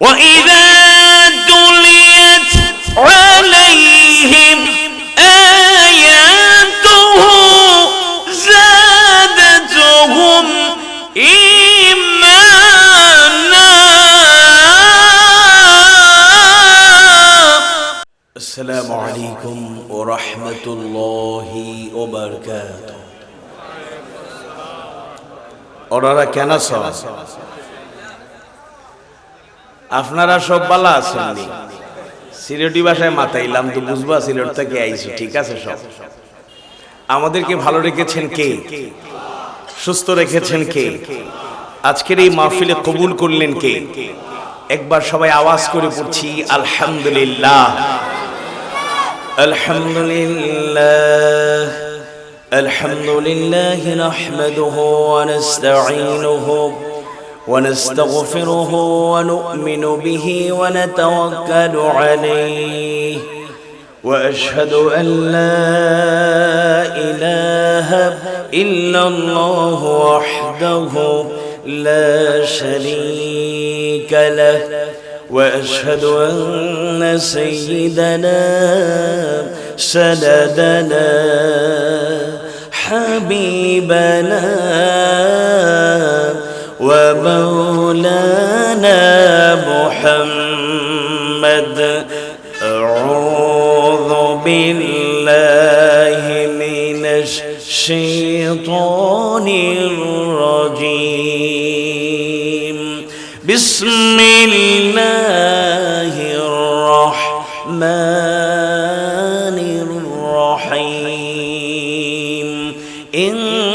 وإذا تليت عليهم آياته زادتهم إيمانا السلام عليكم ورحمة الله وبركاته ওনারা কেন সব আপনারা সব বালা আছেন সিলেটি ভাষায় মাতাইলাম তো বুঝবা সিলেট থেকে আইছি ঠিক আছে সব আমাদেরকে ভালো রেখেছেন কে সুস্থ রেখেছেন কে আজকের এই মাহফিলে কবুল করলেন কে একবার সবাই আওয়াজ করে পড়ছি আলহামদুলিল্লাহ আলহামদুলিল্লাহ الحمد لله نحمده ونستعينه ونستغفره ونؤمن به ونتوكل عليه. وأشهد أن لا إله إلا الله وحده لا شريك له. وأشهد أن سيدنا سندنا حبيبنا ومولانا محمد. أعوذ بالله من الشيطان الرجيم. بسم الله الرحمن الرحيم. إن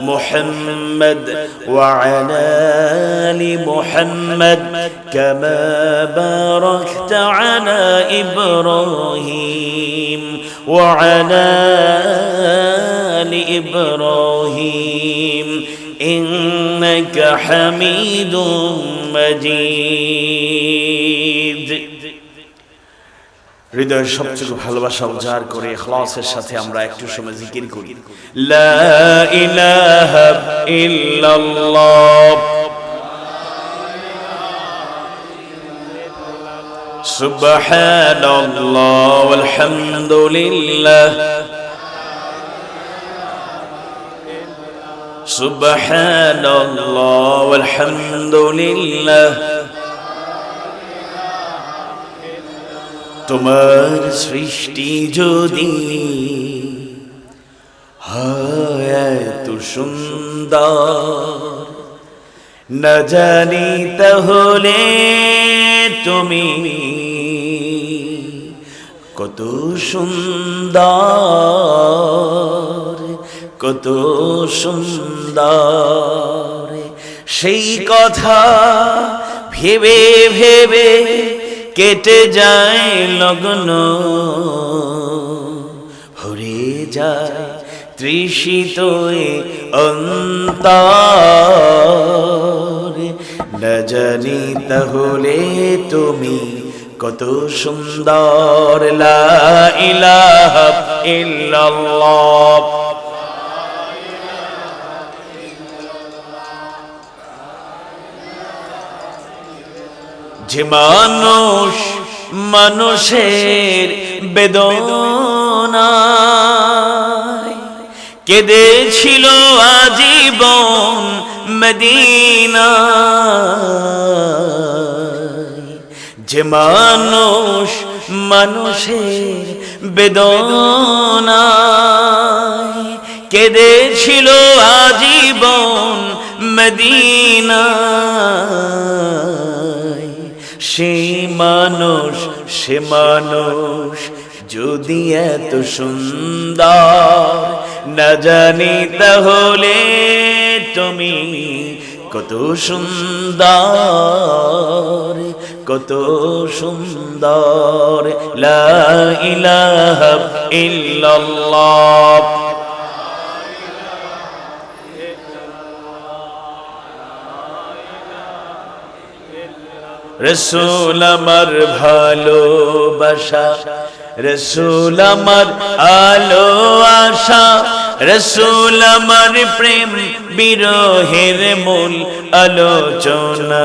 محمد وعلى آل محمد كما باركت على إبراهيم وعلى آل إبراهيم إنك حميد مجيد. হৃদয়ের সবচেয়ে ভালোবাসা উজাড় করে ইখলাসের সাথে আমরা একটু সময় জিকির করি। লা ইলাহা তোমার সৃষ্টি যদি এত সুন্দর, না জানি তাহলে তুমি কত সুন্দর কত সুন্দর। সেই কথা ভেবে ভেবে কেটে যায় লগ্ন, ভরে যায় তৃষিত অন্তর। না জানি তাহলে তুমি কত সুন্দর, লা ইলাহা ইল্লাল্লাহ। যে মানুষ মানুষের বেদনায় কেঁদেছিল আজীবন মদিনা যে মানুষ মানুষের বেদনায় কেঁদেছিল আজীবন মদিনায়। সেই মানুষ, সে মানুষ যদি এত সুন্দর। না জানি তাহলে তুমি কত সুন্দর কত সুন্দর। লা ইল্লাল্লাহ। রসুল আমার ভালোবাসা রসুল আমার আলো আশা রসুল আমার প্রেম বিরহের মূল আলোচনা।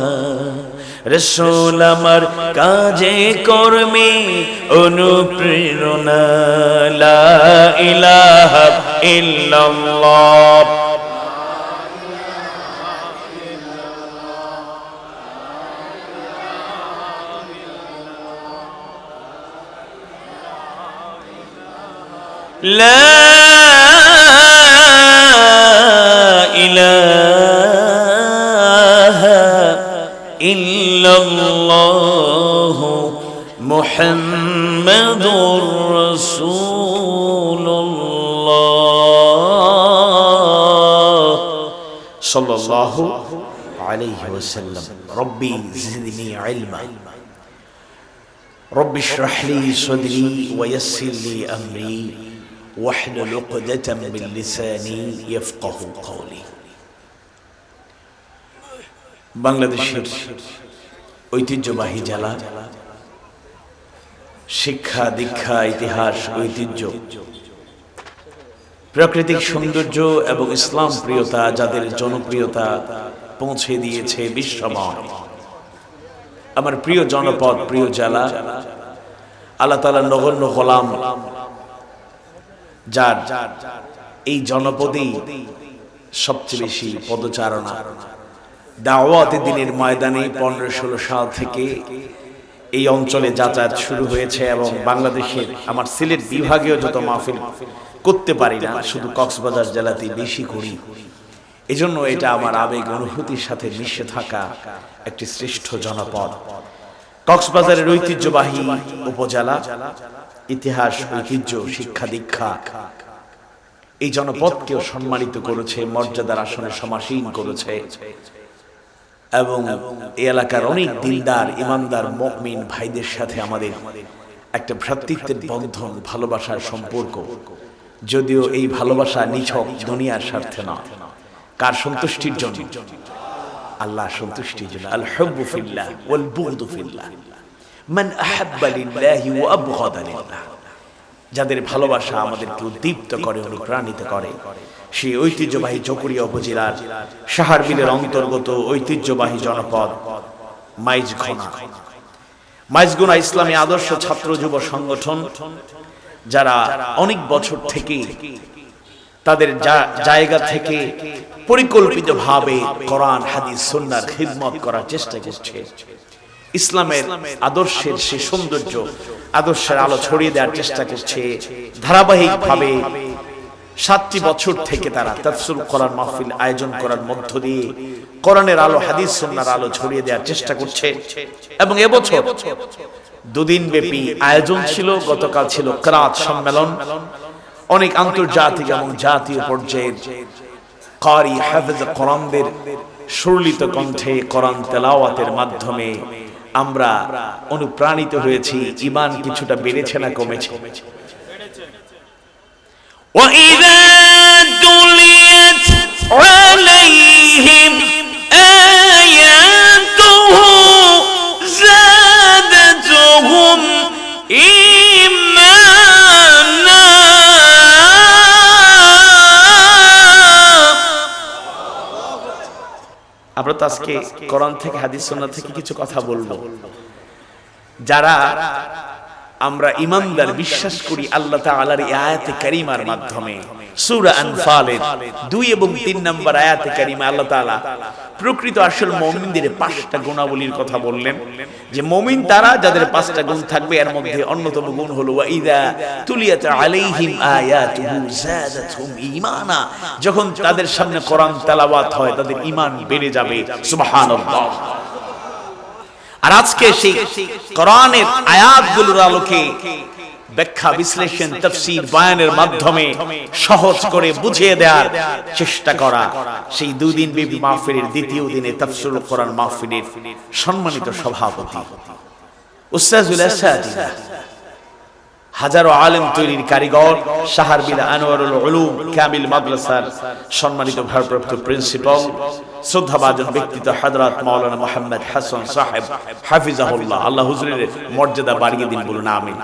রসুল আমার কাজে কর্মে অনুপ্রেরণা লা ইলাহা ইল্লাল্লাহ لا إله إلا الله محمد رسول الله صلى الله عليه وسلم ربي زدني علما رب اشرح لي صدري ويسر لي امري واحلل عقدة من لساني يفقه قولي বাংলাদেশের ঐতিহ্যবাহী জেলা। শিক্ষা, দীক্ষা, ইতিহাস, ঐতিহ্য। প্রাকৃতিক সৌন্দর্য এবং ইসলাম প্রিয়তা যাদের জনপ্রিয়তা পৌঁছে দিয়েছে বিশ্বময়। আমার প্রিয় জনপদ, প্রিয় জেলা, আল্লাহ তালা নগণ্য গোলাম, যার এই জনপদেই সবচেয়ে বেশি পদচারণা। দাওয়াতে দিনের ময়দানে পনেরো ষোলো সাল থেকে এই অঞ্চলে যাতায়াত শুরু হয়েছে এবং বাংলাদেশের আমার সিলেট বিভাগেও যত মাহফিল করতে পারি না, শুধু কক্সবাজার জেলাতে বেশি করি। এজন্য এটা আমার আবেগ অনুভূতির সাথে মিশে থাকা একটি শ্রেষ্ঠ জনপদ। কক্সবাজারের ঐতিহ্যবাহী উপজেলা, ইতিহাস, ঐতিহ্য, শিক্ষা, দীক্ষা এই জনপদকেও সম্মানিত করেছে, মর্যাদার আসনে সমাসীন করেছে। এবং এই এলাকার অনেক দিলদার ইমানদার মকমিন ভাইদের সাথে আমাদের একটা ভ্রাতৃত্বের বন্ধন, ভালোবাসার সম্পর্ক। যদিও এই ভালোবাসা নিছক দুনিয়ার স্বার্থে না। কার সন্তুষ্টির জন্য? আল্লাহ সন্তুষ্টির জন্য। আল হব্বু ফিল্লাহ ওয়াল বুগদু ফিল্লাহ। মান আহাব্বা লিল্লাহি ওয়া আবগাদা লিল্লাহ। যাদের ভালোবাসা আমাদেরকে উদ্দীপ্ত করে, অনুপ্রাণিত করে। সেই ঐতিহ্যবাহী চকুরিয়া উপজেলার সাহার বিলের অন্তর্গত ঐতিহ্যবাহী জনপদ মাইজঘনা। মাইজগুনা ইসলামী আদর্শ ছাত্র যুব সংগঠন, যারা অনেক বছর থেকে তাদের জায়গা থেকে পরিকল্পিতভাবে কোরআন, হাদিস, সুন্নার খিদমত করার চেষ্টা করছে। ইসলামের আদর্শের সে সৌন্দর্য আদর্শের আলো ছড়িয়ে দেওয়ার চেষ্টা করছে ধারাবাহিকভাবে সাতটি বছর থেকে তারা তাফসুল কোরআন মাহফিল আয়োজন করার মধ্য দিয়ে কোরআনের আলো হাদিস সুন্নার আলো ছড়িয়ে দেওয়ার চেষ্টা করছে। এবং এবছর দুদিন ব্যাপী আয়োজন ছিল গতকাল ছিল ক্রাত সম্মেলন। অনেক আন্তর্জাতিক এবং জাতীয় পর্যায়ের কারি হাফেজ কোরআনদের সুরলিত কণ্ঠে কোরআন তেলাওয়াতের মাধ্যমে আমরা অনুপ্রাণিত হয়েছি ইমান কিছুটা বেড়েছে না কমেছে وإذا تليت عليهم আমরা তো আজকে করন থেকে হাদিস সোনা থেকে কিছু কথা বলব। যারা আমরা ইমানদার বিশ্বাস করি আল্লাহ তাআলার এই আয়াতে কারিমার মাধ্যমে। এবং নম্বর আয়াতে আল্লাহ প্রকৃত আসল পাঁচটা গুণাবলীর কথা বললেন। যে মুমিন তারা, যাদের পাঁচটা গুণ থাকবে, এর মধ্যে অন্যতম গুণ হলো তুলিয়াত আলাইহিম ঈমানা। যখন তাদের সামনে কোরআন তেলাওয়াত হয়, তাদের ঈমান বেড়ে যাবে। সুবহানাল্লাহ। আর আজকে সেই কোরআনের আয়াতগুলোর আলোকে ব্যাখ্যা বিশ্লেষণ তফসির বায়ানের মাধ্যমে সহজ করে বুঝিয়ে দেওয়ার চেষ্টা করা। সেই দুই দিন বিবি মাহফিলের দ্বিতীয় দিনে তফসিল কোরআন মাহফিলের সম্মানিত সভাপতি উস্তাজুল আসাদিনা হাজারো আলেম তৈরির কারিগর শাহার বিলা আনোয়ারুল উলুম কামিল মাদ্রাসার সম্মানিত ভারপ্রাপ্ত প্রিন্সিপাল, শ্রদ্ধাভাজন ব্যক্তিত্ব হযরত মাওলানা মোহাম্মদ হাসান সাহেব হাফিজাহুল্লাহ। আল্লাহ হুজুরের মর্যাদা বাড়িয়ে দিন বলুন, আমিন।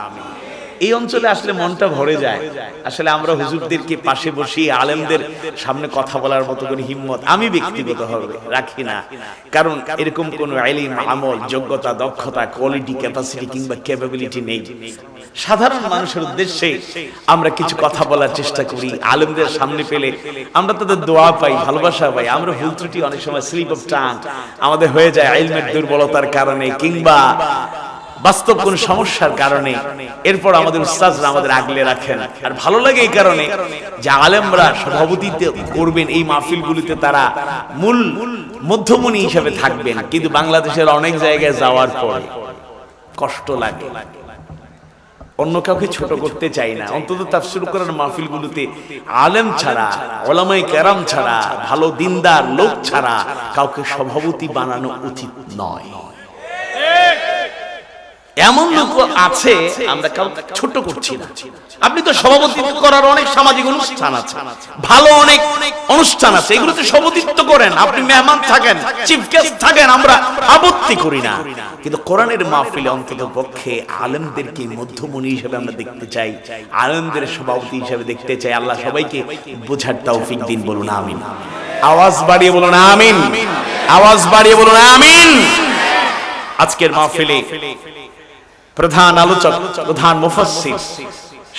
এই অঞ্চলে আসলে মনটা ভরে যায়। আসলে আমরা হুজুরদেরকে পাশে বসিয়ে আলেমদের সামনে কথা বলার মতো কোনো হিম্মত আমি ব্যক্তিগতভাবে রাখি না। কারণ এরকম কোনো আইলিম, আমল, যোগ্যতা, দক্ষতা কোয়ালিটি ক্যাপাসিটি কিংবা ক্যাপাবিলিটি নেই। সাধারণ মানুষের উদ্দেশ্যে আমরা কিছু কথা বলার চেষ্টা করি, আলেমদের সামনে পেলে আমরা তাদের দোয়া পাই, ভালোবাসা পাই। আমরা ভুল ত্রুটি অনেক সময় স্লিপ অফ টাং আমাদের হয়ে যায় আইলমের দুর্বলতার কারণে কিংবা বাস্তব কোন সমস্যার কারণে এরপর আমাদের উস্তাজরা আমাদের আগলে রাখেন। আর ভালো লাগে এই কারণে যে আলেমরা সভাপতিতে করবেন এই মাহফিলগুলিতে তারা মূল মধ্যমণি হিসেবে থাকবেন। কিন্তু বাংলাদেশের অনেক জায়গায় যাওয়ার পর কষ্ট লাগে। অন্য কাউকে ছোট করতে চাই না। অন্তত তাফসির করার মাহফিলগুলোতে আলেম ছাড়া ওলামাই কেরাম ছাড়া ভালো দিনদার লোক ছাড়া কাউকে সভাপতি বানানো উচিত নয়। এমন লোক আছে, আমরা কাউকে ছোট করছি না। আপনি তো সভাপতিত্ব করার অনেক সামাজিক অনুষ্ঠান আছে, ভালো অনেক অনুষ্ঠান আছে এগুলোতে সভাপতিত্ব করেন, আপনি মেহমান থাকেন চিফ গেস্ট থাকেন, আমরা আপত্তি করি না। কিন্তু কোরআনের মাহফিলে অন্তত পক্ষে আলেমদেরকে মধ্যমণি হিসেবে আমরা দেখতে চাই, আলেমদের সভাপতি হিসেবে দেখতে চাই। আল্লাহ সবাইকে বোঝার তৌফিক দিন, বলুন আমিন। আওয়াজ বাড়িয়ে বলুন আমিন। আওয়াজ বাড়িয়ে বলুন আমিন। আজকের মাহফিলে প্রধান আলোচক, প্রধান মুফাসসির,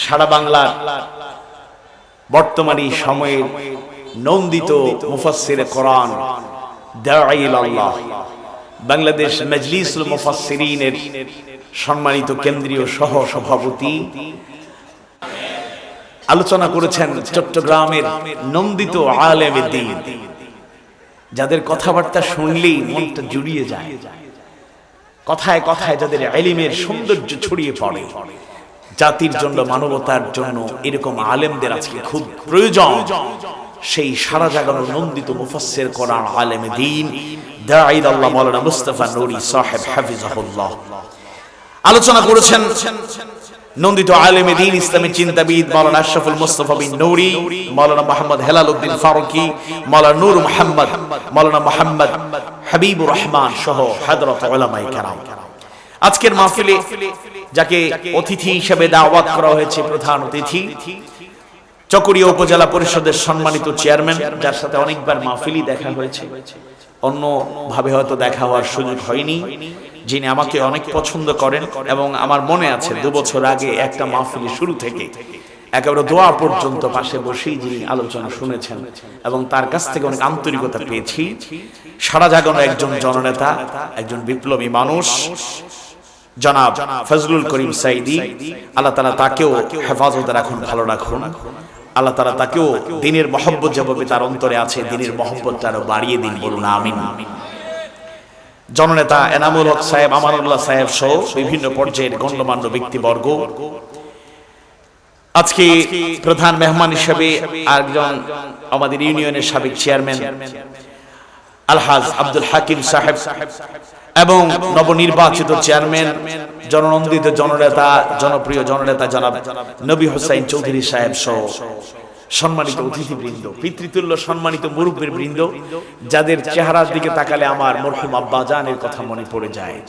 সারা বাংলার বর্তমানে সময়ের নন্দিত মুফাসসিরে কোরআন, দাঈল আল্লাহ, বাংলাদেশ মজলিসুল মুফাসসিরিনের সম্মানিত কেন্দ্রীয় সহ সভাপতি আলোচনা করেছেন চট্টগ্রামের নন্দিত আলেমে দিন। যাদের কথাবার্তা শুনলেই মনটা জুড়িয়ে যায়। কথায় কথায় যাদের এলিমের সৌন্দর্য ছড়িয়ে পড়ে জাতির জন্য মানবতার জন্য এরকম আলেমদের আজকে খুব প্রয়োজন। সেই সারা জাগানো নন্দিত মুফাসসির কোরআন আলেম দিন। দাঈদ আল্লাহ মাওলানা মুস্তাফা নুরি সাহেব হাফিজাহুল্লাহ। আলোচনা করেছেন নন্দিত আলেমে দিন ইসলামী চিন্তাবিদ মাওলানা আশরাফুল মুস্তাফা বিন নূরি, মাওলানা মোহাম্মদ হেলাল উদ্দিন ফারুকি, মাওলানা নূর মোহাম্মদ, মাওলানা মোহাম্মদ হাবিবুর রহমান সহ হযরত উলামায়ে কেরাম। আজকের মাহফিলে যাকে অতিথি হিসেবে দাওয়াত করা হয়েছে প্রধান অতিথি, চকরিয়া উপজেলা পরিষদের সম্মানিত চেয়ারম্যান, যার সাথে অনেকবার মাহফিলি দেখা হয়েছে। অন্য ভাবে হয়তো দেখা হওয়ার সুযোগ হয়নি। যিনি আমাকে অনেক পছন্দ করেন এবং আমার মনে আছে দু বছর আগে একটা মাহফিলি শুরু থেকে একেবারে দোয়া পর্যন্ত পাশে বসেই যিনি আলোচনা শুনেছেন এবং তার কাছ থেকে অনেক আন্তরিকতা পেয়েছি। সারা জাগানো একজন জননেতা একজন বিপ্লবী মানুষ। জনাব ফজলুল করিম সাইদি আল্লাহ তালা তাকেও হেফাজতে রাখুন ভালো রাখুন। আল্লাহ তালা তাকেও দিনের মহব্বত যেভাবে তার অন্তরে আছে দিনের মহব্বতটা আরও বাড়িয়ে দিন বলুন আমিন। জননেতা এনামুল হক সাহেব, আমানুল্লাহ সাহেব সহ বিভিন্ন পর্যায়ের গণ্যমান্য ব্যক্তিবর্গ। আজকে প্রধান মেহমান হিসেবে একজন আমাদের ইউনিয়নের সাবেক চেয়ারম্যান আলহাজ আব্দুল হাকিম সাহেব এবং নবনির্বাচিত চেয়ারম্যান, জননন্দিত জননেতা, জনপ্রিয় জননেতা জনাব নবী হোসাইন চৌধুরী সাহেব সহ। সম্মানিত অতিথিবৃন্দ পিতৃতুল্য সম্মানিত মুরব্বীর বৃন্দ যাদের চেহারার দিকে তাকালে আমার মরহুম আব্বা জানের কথা মনে পড়ে যায়।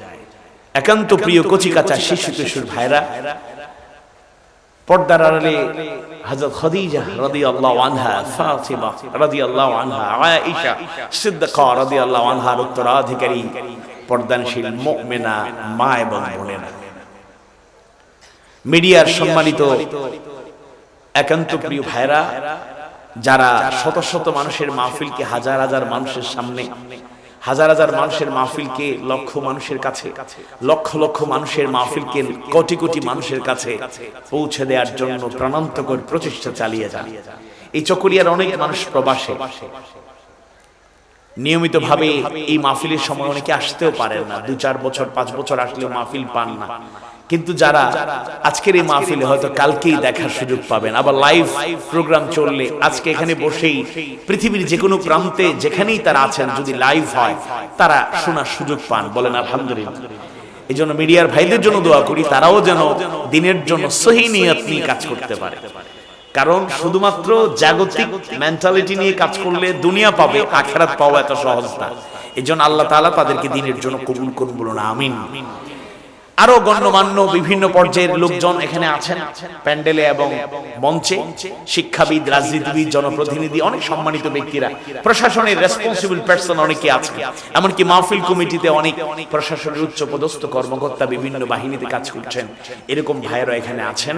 একান্ত প্রিয় কচি কাঁচা শিশু কিশোর ভাইরা পর্দার আড়ালে হযরত খাদিজা রাদিয়াল্লাহু আনহা ফাতিমা রাদিয়াল্লাহু আনহা আয়েশা সিদ্দিকা রাদিয়াল্লাহু উত্তরাধিকারী পর্দানশীল মুমিনা মা এবং বোনেরা। মিডিয়ার সম্মানিত একান্ত প্রিয় ভাইরা যারা শত শত মানুষের মাহফিলকে হাজার হাজার মানুষের সামনে, হাজার হাজার মানুষের মাহফিলকে লক্ষ মানুষের কাছে, লক্ষ লক্ষ মানুষের মাহফিলকে কোটি কোটি মানুষের কাছে পৌঁছে দেওয়ার জন্য প্রাণান্তকর প্রচেষ্টা চালিয়ে যান। এই চকরিয়ার অনেক মানুষ প্রবাসে। নিয়মিত ভাবে এই মাহফিলের সময় অনেকে আসতেও পারেন না। দু চার বছর, পাঁচ বছর আসলেও মাহফিল পান না। কিন্তু যারা আজকের এই মাহফিলে হয়তো কালকেই দেখার সুযোগ পাবেন, আবার লাইভ প্রোগ্রাম চললে আজকে এখানে বসেই পৃথিবীর যে কোনো প্রান্তে যেখানেই তারা আছেন, যদি লাইভ হয়, তারা শোনার সুযোগ পান। বলেন আলহামদুলিল্লাহ। এই জন্য মিডিয়ার ভাইদের জন্য দোয়া করি, তারাও যেন দিনের জন্য সহি নিয়ত নিয়ে কাজ করতে পারে। কারণ শুধুমাত্র জাগতিক মেন্টালিটি নিয়ে কাজ করলে দুনিয়া পাবে, আখেরাত পাওয়া এত সহজ না। এই জন্য আল্লাহ তাআলা তাদেরকে দিনের জন্য কবুল করুন বলুন, আমিন। আরও গণ্যমান্য বিভিন্ন পর্যায়ের লোকজন এখানে আছেন। প্যান্ডেলে এবং মঞ্চে শিক্ষাবিদ, রাজনীতিবিদ, জনপ্রতিনিধি, অনেক সম্মানিত ব্যক্তিরা। প্রশাসনের রেসপন্সিবল পার্সন অনেকে আছেন। এমনকি মাহফিল কমিটিতে অনেক প্রশাসনের উচ্চ পদস্থ কর্মকর্তা বিভিন্ন বাহিনীতে কাজ করছেন। এরকম ভাইয়েরা এখানে আছেন।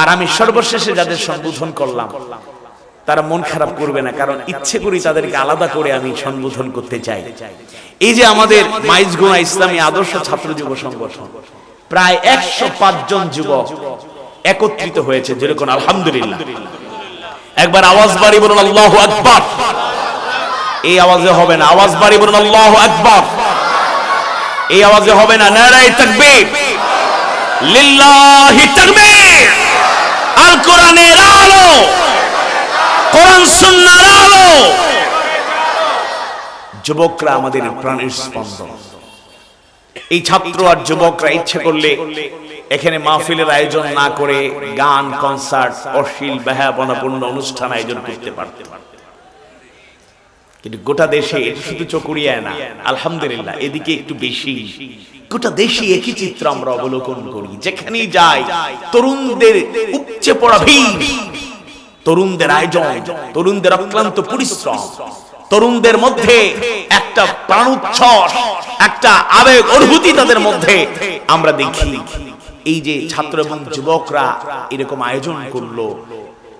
আর আমি সর্বশেষে যাদের সম্বোধন করলাম তারা মন খারাপ করবে না, কারণ ইচ্ছে করি তাদেরকে আলাদা করে আমি সম্বোধন করতে চাই। এই যে আমাদের মাইজগুনা ইসলামী আদর্শ ছাত্র যুব সংগঠন, প্রায় একশো জন যুবক একত্রিত হয়েছে, যেরকম আলহামদুলিল্লাহ। একবার আওয়াজ বাড়ি বলুন, আল্লাহ আকবার। এই আওয়াজে হবে না, আওয়াজ বাড়ি বলুন, আল্লাহ আকবার। এই আওয়াজে হবে না নারাই তাকবীর। লিল্লাহি তাকবীর। আল কোরআনের আলো। কোরআন সুন্নাহর আলো। যুবকরা আমাদের প্রাণের স্পন্দন। এই ছাত্র আর যুবকরা ইচ্ছে করলে এখানে মাহফিলের আয়োজন না করে গান, কনসার্ট, অশ্লীল ব্যয়াপনাপূর্ণ অনুষ্ঠান আয়োজন করতে পারতে। কিন্তু গোটা দেশে শুধু চকুরিয়ায় না। আলহামদুলিল্লাহ, এদিকে একটু বেশি। গোটা দেশে একই চিত্র আমরা অবলোকন করি। যেখানেই যাই, তরুণদের উপচে পড়া ভিড়। তরুণদের আয়োজন, তরুণদের অক্লান্ত পরিশ্রম, তরুণদের মধ্যে একটা প্রাণোচ্ছ্বাস, একটা আবেগ অনুভূতি তাদের মধ্যে আমরা দেখি। এই যে ছাত্র এবং যুবকরা এরকম আয়োজন করল,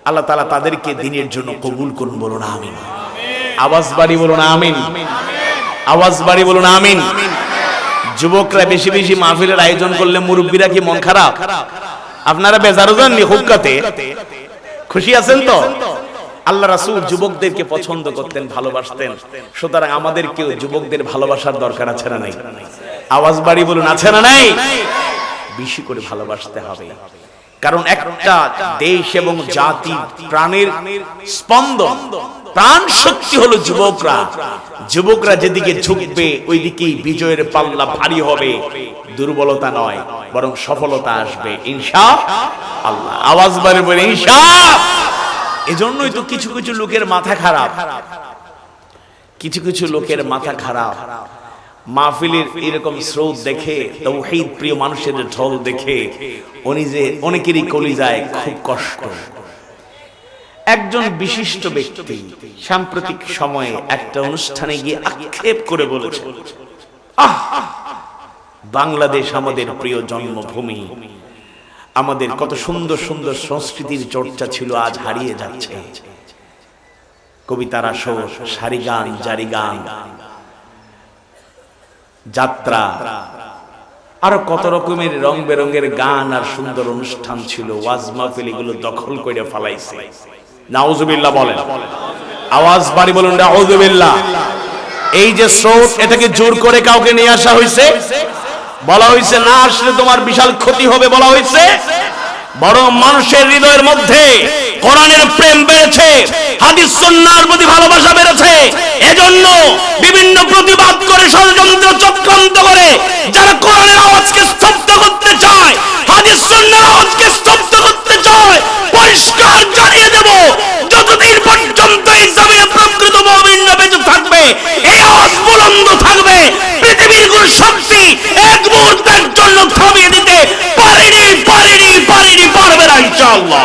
আল্লাহ তালা তাদেরকে দিনের জন্য কবুল করুন, বলুন আমিন। আওয়াজ বাড়ি বলুন আমিন। আওয়াজ বাড়ি বলুন আমিন। যুবকরা বেশি বেশি মাহফিলের আয়োজন করলে মুরব্বীরা কি মন খারাপ? আপনারা বেজারো যাননি হুক্কাতে খুশি আছেন তো? আল্লাহ রাসুল যুবকদেরকে পছন্দ করতেন, ভালোবাসতেন। সুতরাং আমাদেরকেও যুবকদের ভালোবাসার দরকার আছে না নাই? আওয়াজ বাড়ি বলুন, আছে না নাই? বেশি করে ভালোবাসতে হবে। কারণ একটা দেশ এবং জাতি প্রাণের স্পন্দন প্রাণ শক্তি হলো যুবকরা। যুবকরা যেদিকে ঝুঁকবে ওই দিকেই বিজয়ের পাল্লা ভারী হবে। দুর্বলতা নয়, বরং সফলতা আসবে। ইনশা আল্লাহ। আওয়াজ বাড়ি বলে ইনশা। এজন্যই তো কিছু কিছু লোকের মাথা খারাপ। কিছু কিছু লোকের মাথা খারাপ। মাহফিলের এরকম স্রোত দেখে, তৌহিদ প্রিয় মানুষের ঢল দেখে উনি যে অনেকেরই কলি যায় খুব কষ্ট। একজন বিশিষ্ট ব্যক্তি সাম্প্রতিক সময়ে একটা অনুষ্ঠানে গিয়ে আক্ষেপ করে বলেছে। আহ! বাংলাদেশ আমাদের প্রিয় জন্মভূমি। আমাদের কত সুন্দর সুন্দর সংস্কৃতির চর্চা ছিল আজ হারিয়ে যাচ্ছে। কবিতার আসর সারি গান জারি গান যাত্রা। আরও কত রকমের রং বেরঙের গান আর সুন্দর অনুষ্ঠান ছিল। ওয়াজ মাহফিল এগুলো দখল করে ফেলাইছে। নাউজুবিল্লাহ বলেন। আওয়াজ বাড়ি বলুন, নাউজুবিল্লাহ। এই যে স্রোত, এটাকে জোর করে কাউকে নিয়ে আসা হয়েছে? বলা হয়েছে, না আসলে তোমার বিশাল ক্ষতি হবে বলা হয়েছে। বরং মানুষের হৃদয়ের মধ্যে কোরআনের প্রেম বেড়েছে, হাদিস সুন্নাহর প্রতি ভালোবাসা বেড়েছে। এজন্য বিভিন্ন প্রতিবাদ করে ষড়যন্ত্র চক্রান্ত করে যারা কোরআনের আওয়াজকে স্তব্ধ করতে চায়, হাদিস সুন্নাহর আওয়াজকে স্তব্ধ করতে চায়, পরিষ্কার থাকবে, এই আওয়াজ থাকবে। পৃথিবীর কোন শক্তি এক মুহূর্তের জন্য থামিয়ে দিতে পারেনি পারেনি পারেনি, পারবে না, ইনশাআল্লাহ।